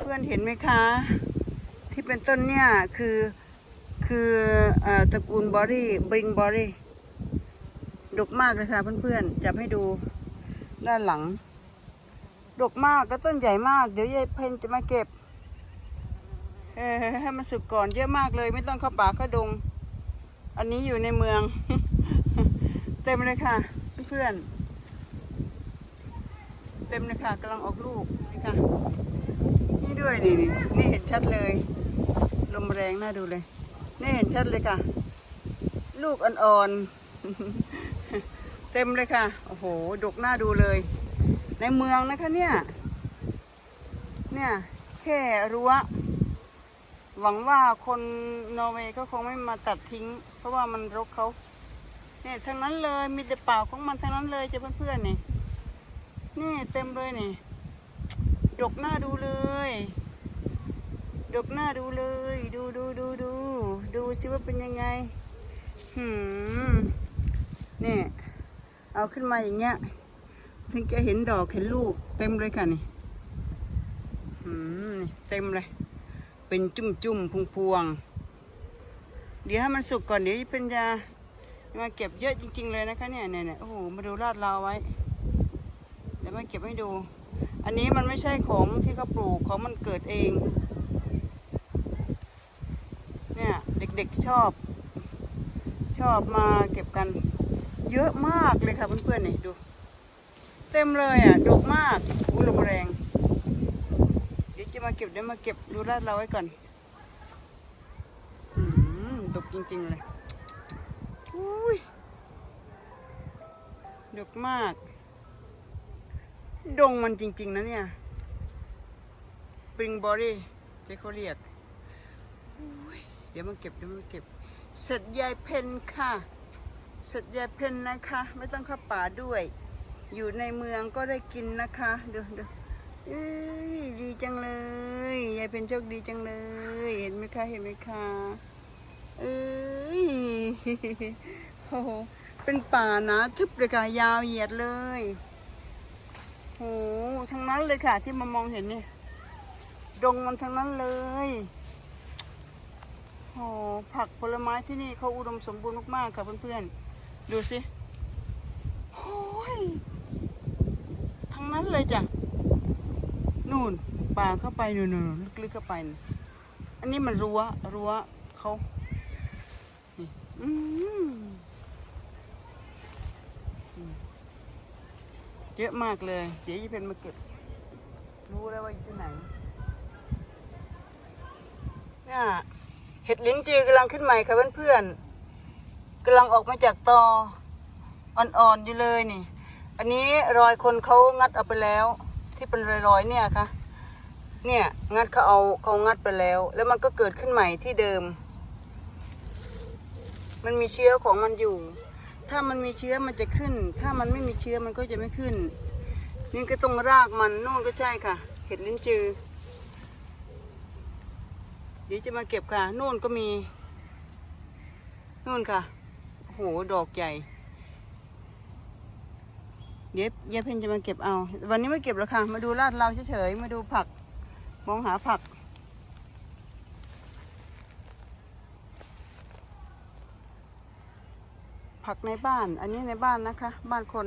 เพื่อนๆเห็นไหมคะ ที่เป็นต้นเนี่ยคือคืออตระกูลบอรี่บริงบอรี่ดกมากเลยค่ะเพื่อนๆจับให้ดูด้านหลัง ดกมากแล้วต้นใหญ่มาก เดี๋ยวยายเพนจะมาเก็บเออให้มันสุกก่อนเยอะมากเลย ไม่ต้องเข้าป่าเข้าดง อันนี้อยู่ในเมือง เต็มเลยค่ะ เพื่อนๆเต็มเลยค่ะกำลังออกลูกนี่ค่ะ นี่ด้วยนี่นี่นี่เห็นชัดเลย ลมแรงน่าดูเลย นี่เห็นชัดเลยค่ะ ลูกอ่อนๆ เต็มเลยค่ะ โอ้โห ดกน้าดูเลย ในเมืองนะคะเนี่ย เนี่ย แค่รั้ว หวังว่าคนนอร์เวย์เขาคงไม่มาตัดทิ้ง เพราะว่ามันรกเขาเนี่ยทั้งนั้นเลย มีแต่เปล่าของมันทั้งนั้นเลยจ้ะเพื่อนๆนี่ นี่เต็มเลยนี่ ดกหน้าดูเลย ดกหน้าดูเลย ดูดูดูดูดูสิว่าเป็นยังไงหืมนี่เอาขึ้นมาอย่างเงี้ยถึงจะเห็นดอกเห็นลูกเต็มเลยค่ะนี่หืมนี่เต็มเลย เป็นจุ่มจุ่มพวงพวงเดี๋ยวให้มันสุกก่อนเดี๋ยวเป็นยามาเก็บเยอะจริง ๆ เลยนะคะเนี่ยเนี่ยเนี่ยโอ้โหมาดูลาดเราไว้ เดี๋ยวมาเก็บให้ดู อันนี้มันไม่ใช่ของที่เขาปลูกของมันเกิดเอง เนี่ยเด็กๆชอบ ชอบมาเก็บกัน เยอะมากเลยค่ะเพื่อนๆนี่ดู เต็มเลยอะดกมากอู้ลมแรง เดี๋ยวจะมาเก็บเดี๋ยวมาเก็บดูลาดเราไว้ก่อนอืมดกจริงๆเลยอุ้ยดกมาก ดงมันจริง ๆ นะเนี่ยปริงบอรี่ที่เขาเรียกยเดี๋ยวมาเก็บเดี๋ยวมาเก็บ เสร็จยายเพนค่ะ เสร็จยายเพนนะคะ ไม่ต้องเข้าป่าด้วย อยู่ในเมืองก็ได้กินนะคะเดี๋ยวเดี๋ยวเอ้ยดีจังเลย ยายเพนโชคดีจังเลย เห็นไหมคะ เห็นไหมคะเอ้ยโอ้โหเป็นป่านาทึบเลยค่ะ ยาวเหยียดเลย หทั้งนั้นเลยค่ะ ที่มามองเห็นนี่ ดงมันทั้งนั้นเลยโหผักผลไม้ที่นี่เขาอุดมสมบูรณ์มากๆค่ะเพื่อนๆ ดูสิโอ้ยทั้งนั้นเลยจ้ะ นู่นป่าเข้าไปนู่นนู่นลึกๆเข้าไป อันนี้มันรั้วรั้วเขานี่อืม เยอะมากเลย เดี๋ยวยี่เพนมาเก็บ รู้แล้วว่าอยู่ที่ไหนเนี่ยเห็ดลิ้นจือกำลังขึ้นใหม่ค่ะเพื่อนๆกำลังออกมาจากตออ่อนๆอยู่เลยนี่ อันนี้รอยคนเขางัดเอาไปแล้ว ที่เป็นรอยๆเนี่ยค่ะ เนี่ยงัดเขาเอาเขางัดไปแล้ว แล้วมันก็เกิดขึ้นใหม่ที่เดิม มันมีเชื้อของมันอยู่ ถ้ามันมีเชื้อมันจะขึ้น ถ้ามันไม่มีเชื้อมันก็จะไม่ขึ้น นี่ก็ตรงรากมันนู่นก็ใช่ค่ะ เห็ดลิ้นจือ เดี๋ยวจะมาเก็บค่ะนู่นก็มีนู่นค่ะโอ้โหดอกใหญ่ เดี๋ยวยายเพนจะมาเก็บเอา วันนี้ไม่เก็บแล้วค่ะ มาดูลาดเราเฉยๆมาดูผัก มองหาผัก ผักในบ้าน อันนี้ในบ้านนะคะ บ้านคน